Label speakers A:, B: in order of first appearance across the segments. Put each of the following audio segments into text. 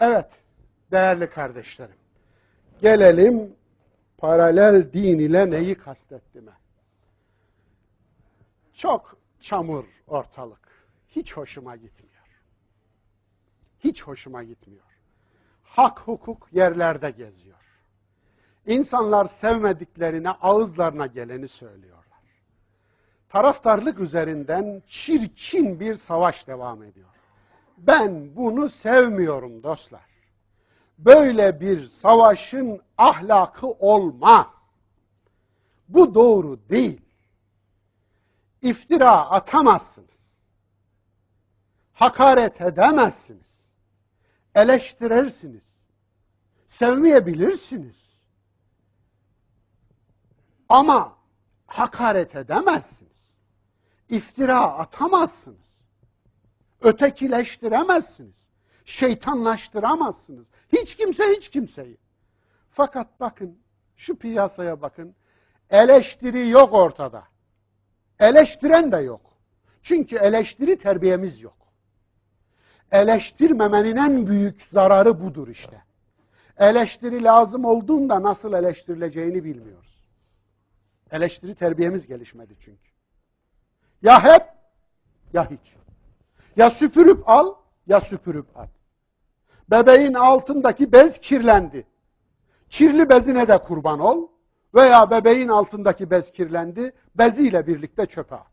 A: Evet, değerli kardeşlerim. Gelelim paralel din ile neyi kastettiğime. Çok çamur ortalık. Hiç hoşuma gitmiyor. Hiç hoşuma gitmiyor. Hak hukuk yerlerde geziyor. İnsanlar sevmediklerine ağızlarına geleni söylüyorlar. Taraftarlık üzerinden çirkin bir savaş devam ediyor. Ben bunu sevmiyorum dostlar. Böyle bir savaşın ahlakı olmaz. Bu doğru değil. İftira atamazsınız. Hakaret edemezsiniz. Eleştirirsiniz. Sevmeyebilirsiniz. Ama hakaret edemezsiniz. İftira atamazsınız ötekileştiremezsiniz. Şeytanlaştıramazsınız. Hiç kimse hiç kimseyi. Fakat bakın şu piyasaya bakın. Eleştiri yok ortada. Eleştiren de yok. Çünkü eleştiri terbiyemiz yok. Eleştirmemenin en büyük zararı budur işte. Eleştiri lazım olduğunda nasıl eleştirileceğini bilmiyoruz. Eleştiri terbiyemiz gelişmedi çünkü. Ya hep ya hiç. Ya süpürüp al ya süpürüp at. Bebeğin altındaki bez kirlendi. Kirli bezine de kurban ol veya bebeğin altındaki bez kirlendi, beziyle birlikte çöpe at.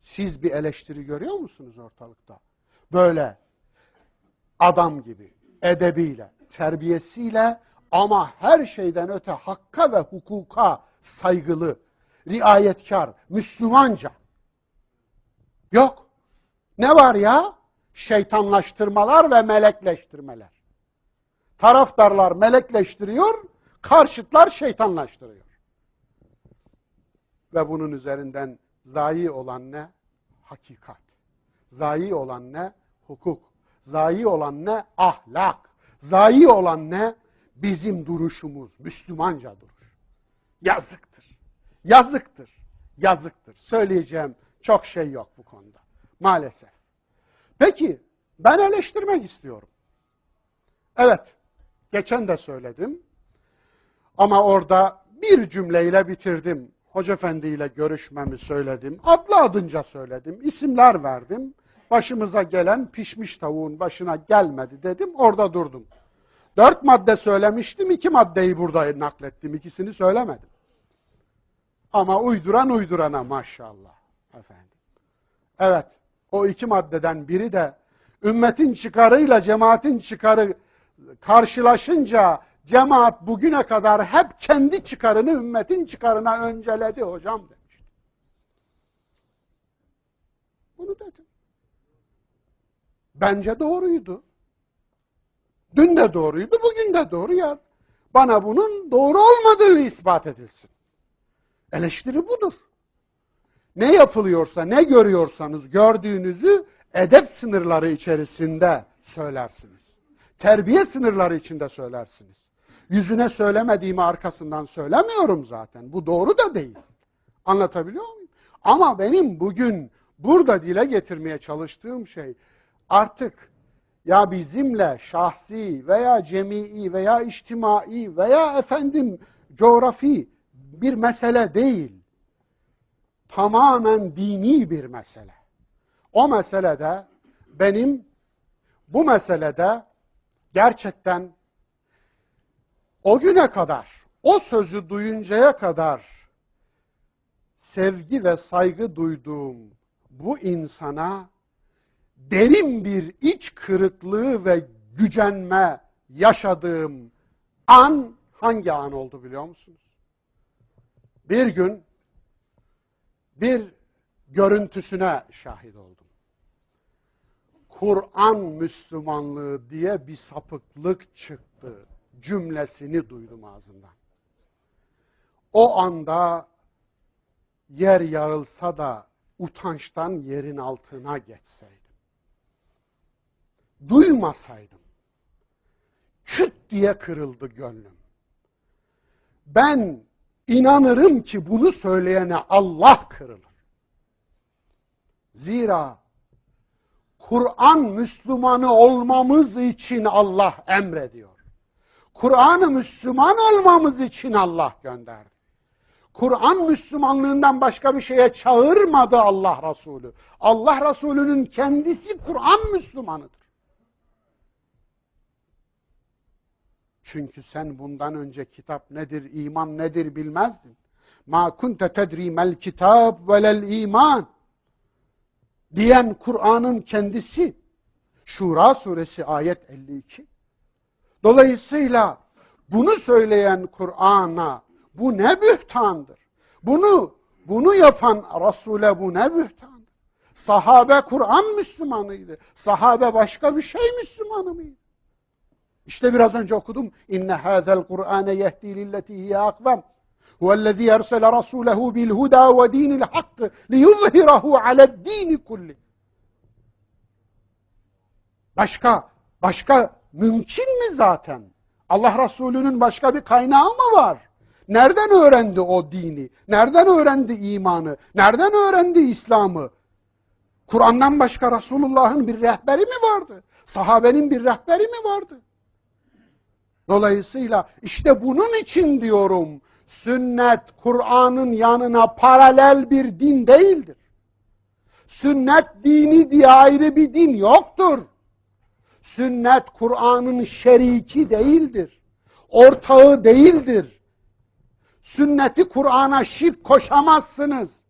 A: Siz bir eleştiri görüyor musunuz ortalıkta? Böyle adam gibi, edebiyle, terbiyesiyle ama her şeyden öte hakka ve hukuka saygılı, riayetkar, Müslümanca. Yok. Ne var ya? Şeytanlaştırmalar ve melekleştirmeler. Taraftarlar melekleştiriyor, karşıtlar şeytanlaştırıyor. Ve bunun üzerinden zayi olan ne? Hakikat. Zayi olan ne? Hukuk. Zayi olan ne? Ahlak. Zayi olan ne? Bizim duruşumuz, Müslümanca duruş. Yazıktır. Yazıktır. Yazıktır. Söyleyeceğim çok şey yok bu konuda. Maalesef. Peki ben eleştirmek istiyorum. Evet, geçen de söyledim. Ama orada bir cümleyle bitirdim. Hoca Efendi ile görüşmemi söyledim. Adlı adınca söyledim. İsimler verdim. Başımıza gelen pişmiş tavuğun başına gelmedi dedim. Orada durdum. Dört madde söylemiştim. iki maddeyi burada naklettim. İkisini söylemedim. Ama uyduran uydurana maşallah efendim. Evet, o iki maddeden biri de ümmetin çıkarıyla cemaatin çıkarı karşılaşınca cemaat bugüne kadar hep kendi çıkarını ümmetin çıkarına önceledi hocam demişti. Bunu dedim. Bence doğruydu. Dün de doğruydu, bugün de doğru ya. Bana bunun doğru olmadığı ispat edilsin. Eleştiri budur. Ne yapılıyorsa, ne görüyorsanız gördüğünüzü edep sınırları içerisinde söylersiniz. Terbiye sınırları içinde söylersiniz. Yüzüne söylemediğimi arkasından söylemiyorum zaten. Bu doğru da değil. Anlatabiliyor muyum? Ama benim bugün burada dile getirmeye çalıştığım şey artık ya bizimle şahsi veya cemii veya içtimai veya efendim coğrafi bir mesele değil. Tamamen dini bir mesele. O meselede benim bu meselede gerçekten o güne kadar, o sözü duyuncaya kadar sevgi ve saygı duyduğum bu insana derin bir iç kırıklığı ve gücenme yaşadığım an hangi an oldu biliyor musunuz? Bir gün bir görüntüsüne şahit oldum. Kur'an Müslümanlığı diye bir sapıklık çıktı cümlesini duydum ağzından. O anda yer yarılsa da utançtan yerin altına geçseydim. Duymasaydım. Küt diye kırıldı gönlüm. Ben inanırım ki bunu söyleyene Allah kırılır. Zira Kur'an Müslümanı olmamız için Allah emrediyor. Kur'an'ı Müslüman olmamız için Allah gönderdi. Kur'an Müslümanlığından başka bir şeye çağırmadı Allah Resulü. Allah Resulü'nün kendisi Kur'an Müslümanıdır. Çünkü sen bundan önce kitap nedir, iman nedir bilmezdin. Ma kunte tedri kitab velel iman diyen Kur'an'ın kendisi. Şura suresi ayet 52. Dolayısıyla bunu söyleyen Kur'an'a bu ne bühtandır? Bunu bunu yapan Resul'e bu ne bühtandır? Sahabe Kur'an Müslümanıydı. Sahabe başka bir şey Müslümanı mıydı? İşte biraz önce okudum. İnne hâzel Kur'âne yehdi lilleti hiye akvem. Huvellezî ersele rasûlehu bil hudâ ve dînil hakkı liyuzhirahu ale'd-dîni kulli. Başka, başka mümkün mü zaten? Allah Resulü'nün başka bir kaynağı mı var? Nereden öğrendi o dini? Nereden öğrendi imanı? Nereden öğrendi İslam'ı? Kur'an'dan başka Resulullah'ın bir rehberi mi vardı? Sahabenin bir rehberi mi vardı? Dolayısıyla işte bunun için diyorum sünnet Kur'an'ın yanına paralel bir din değildir. Sünnet dini diye ayrı bir din yoktur. Sünnet Kur'an'ın şeriki değildir. Ortağı değildir. Sünneti Kur'an'a şirk koşamazsınız.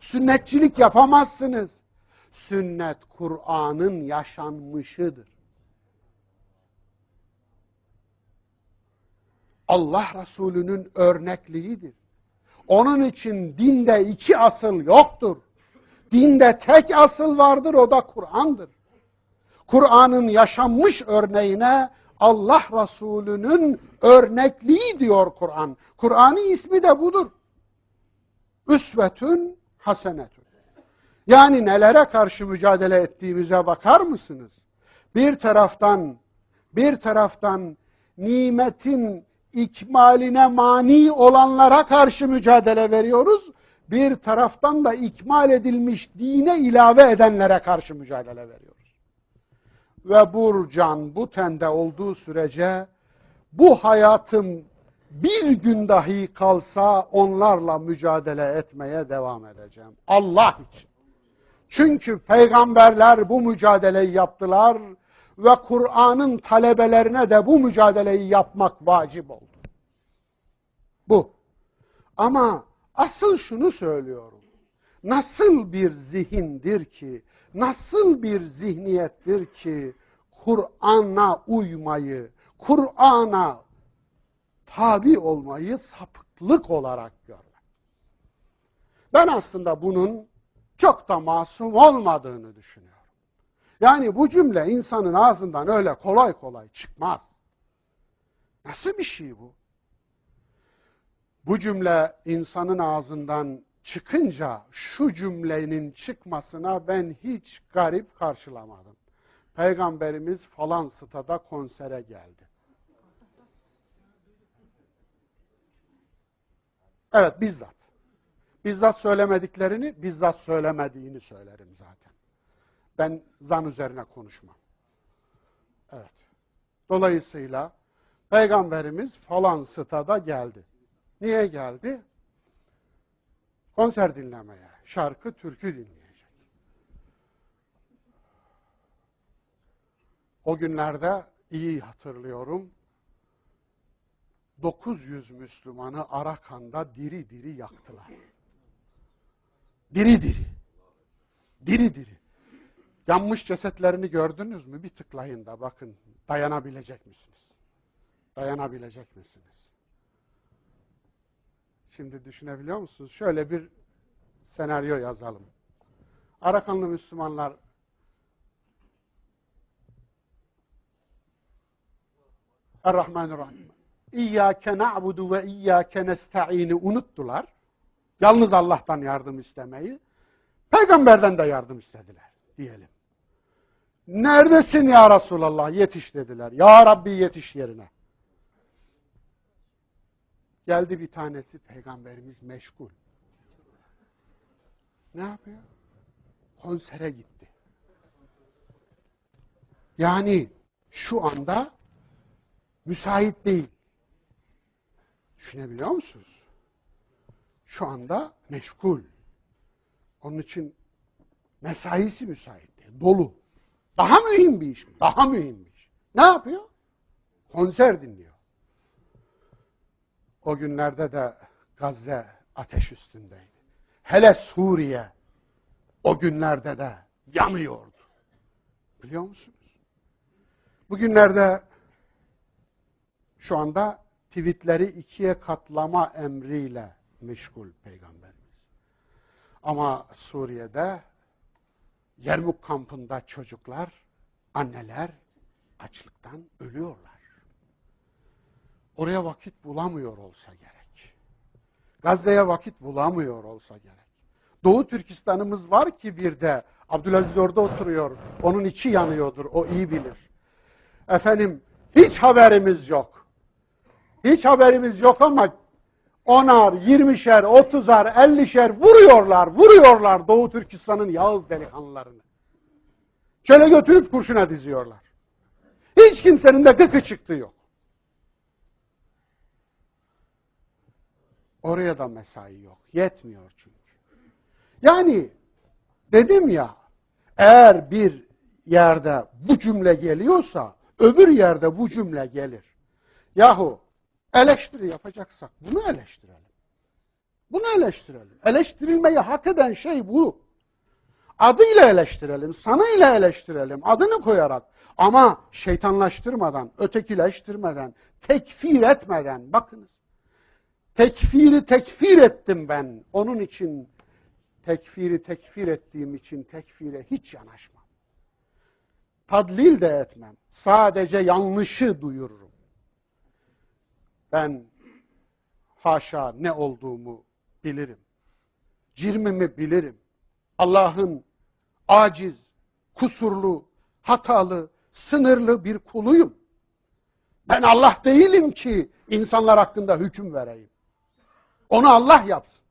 A: Sünnetçilik yapamazsınız. Sünnet Kur'an'ın yaşanmışıdır. Allah Resulü'nün örnekliğidir. Onun için dinde iki asıl yoktur. Dinde tek asıl vardır o da Kur'an'dır. Kur'an'ın yaşanmış örneğine Allah Resulü'nün örnekliği diyor Kur'an. Kur'an'ın ismi de budur. Üsvetün hasenetün. Yani nelere karşı mücadele ettiğimize bakar mısınız? Bir taraftan bir taraftan nimetin ikmaline mani olanlara karşı mücadele veriyoruz. Bir taraftan da ikmal edilmiş dine ilave edenlere karşı mücadele veriyoruz. Ve bu can bu tende olduğu sürece bu hayatım bir gün dahi kalsa onlarla mücadele etmeye devam edeceğim. Allah için. Çünkü peygamberler bu mücadeleyi yaptılar ve Kur'an'ın talebelerine de bu mücadeleyi yapmak vacip oldu. Ama asıl şunu söylüyorum. Nasıl bir zihindir ki, nasıl bir zihniyettir ki Kur'an'a uymayı, Kur'an'a tabi olmayı sapıklık olarak görmek. Ben aslında bunun çok da masum olmadığını düşünüyorum. Yani bu cümle insanın ağzından öyle kolay kolay çıkmaz. Nasıl bir şey bu? Bu cümle insanın ağzından çıkınca şu cümlenin çıkmasına ben hiç garip karşılamadım. Peygamberimiz falan stada konsere geldi. Evet bizzat. Bizzat söylemediklerini bizzat söylemediğini söylerim zaten. Ben zan üzerine konuşmam. Evet. Dolayısıyla Peygamberimiz falan stada geldi. Niye geldi? Konser dinlemeye, şarkı, türkü dinleyecek. O günlerde iyi hatırlıyorum. 900 Müslümanı Arakan'da diri diri yaktılar. Diri diri. Diri diri. Yanmış cesetlerini gördünüz mü? Bir tıklayın da bakın dayanabilecek misiniz? Dayanabilecek misiniz? Şimdi düşünebiliyor musunuz? Şöyle bir senaryo yazalım. Arakanlı Müslümanlar Errahmanirrahim. İyyâke na'budu ve iyyâke nesta'ini unuttular. Yalnız Allah'tan yardım istemeyi. Peygamberden de yardım istediler diyelim. Neredesin ya Resulallah? Yetiş dediler. Ya Rabbi yetiş yerine. Geldi bir tanesi peygamberimiz meşgul. Ne yapıyor? Konsere gitti. Yani şu anda müsait değil. Düşünebiliyor musunuz? Şu anda meşgul. Onun için mesaisi müsait değil. Dolu. Daha mühim bir iş mi? Daha mühim bir iş. Ne yapıyor? Konser dinliyor. O günlerde de Gazze ateş üstündeydi. Hele Suriye o günlerde de yanıyordu. Biliyor musunuz? Bugünlerde şu anda tweetleri ikiye katlama emriyle meşgul peygamberimiz. Ama Suriye'de Yermuk kampında çocuklar, anneler açlıktan ölüyorlar. Oraya vakit bulamıyor olsa gerek. Gazze'ye vakit bulamıyor olsa gerek. Doğu Türkistan'ımız var ki bir de Abdülaziz orada oturuyor. Onun içi yanıyordur. O iyi bilir. Efendim hiç haberimiz yok. Hiç haberimiz yok ama onar, yirmişer, otuzar, ellişer vuruyorlar, vuruyorlar Doğu Türkistan'ın Yağız delikanlılarını. Çöle götürüp kurşuna diziyorlar. Hiç kimsenin de gıkı çıktığı yok. Oraya da mesai yok. Yetmiyor çünkü. Yani dedim ya eğer bir yerde bu cümle geliyorsa öbür yerde bu cümle gelir. Yahu eleştiri yapacaksak bunu eleştirelim. Bunu eleştirelim. Eleştirilmeyi hak eden şey bu. Adıyla eleştirelim, sanıyla eleştirelim, adını koyarak. Ama şeytanlaştırmadan, ötekileştirmeden, tekfir etmeden, bakınız. Tekfiri tekfir ettim ben. Onun için tekfiri tekfir ettiğim için tekfire hiç yanaşmam. Tadlil de etmem. Sadece yanlışı duyururum. Ben haşa ne olduğumu bilirim. Cirmimi bilirim. Allah'ın aciz, kusurlu, hatalı, sınırlı bir kuluyum. Ben Allah değilim ki insanlar hakkında hüküm vereyim. Onu Allah yapsın.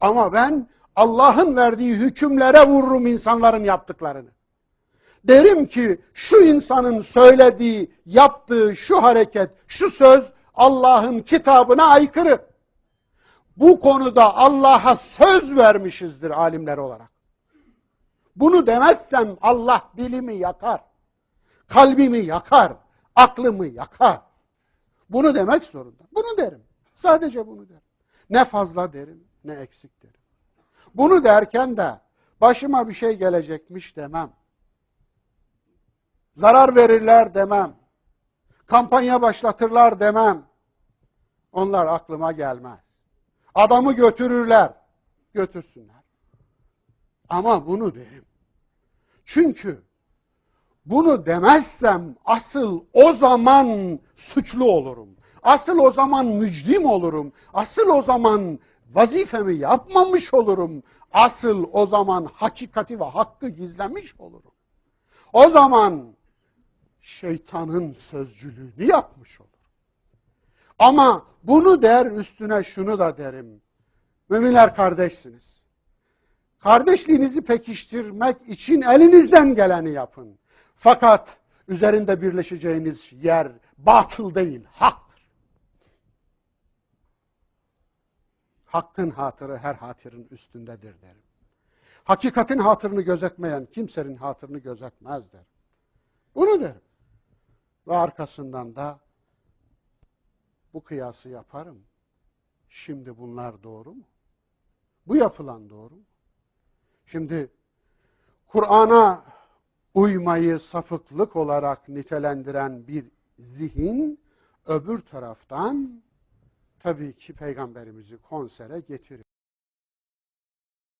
A: Ama ben Allah'ın verdiği hükümlere vururum insanların yaptıklarını. Derim ki şu insanın söylediği, yaptığı şu hareket, şu söz Allah'ın kitabına aykırı. Bu konuda Allah'a söz vermişizdir alimler olarak. Bunu demezsem Allah dilimi yakar. Kalbimi yakar. Aklımı yakar. Bunu demek zorunda. Bunu derim. Sadece bunu derim. Ne fazla derim ne eksik derim. Bunu derken de başıma bir şey gelecekmiş demem. Zarar verirler demem. Kampanya başlatırlar demem. Onlar aklıma gelmez. Adamı götürürler. Götürsünler. Ama bunu derim. Çünkü bunu demezsem asıl o zaman suçlu olurum. Asıl o zaman mücrim olurum. Asıl o zaman vazifemi yapmamış olurum. Asıl o zaman hakikati ve hakkı gizlemiş olurum. O zaman şeytanın sözcülüğünü yapmış olurum. Ama bunu der üstüne şunu da derim. Müminler kardeşsiniz. Kardeşliğinizi pekiştirmek için elinizden geleni yapın. Fakat üzerinde birleşeceğiniz yer batıl değil, haktır. Hakkın hatırı her hatırın üstündedir derim. Hakikatin hatırını gözetmeyen kimsenin hatırını gözetmez derim. Bunu derim. Ve arkasından da bu kıyası yaparım. Şimdi bunlar doğru mu? Bu yapılan doğru mu? Şimdi Kur'an'a uymayı sapıklık olarak nitelendiren bir zihin öbür taraftan tabii ki peygamberimizi konsere getiriyor.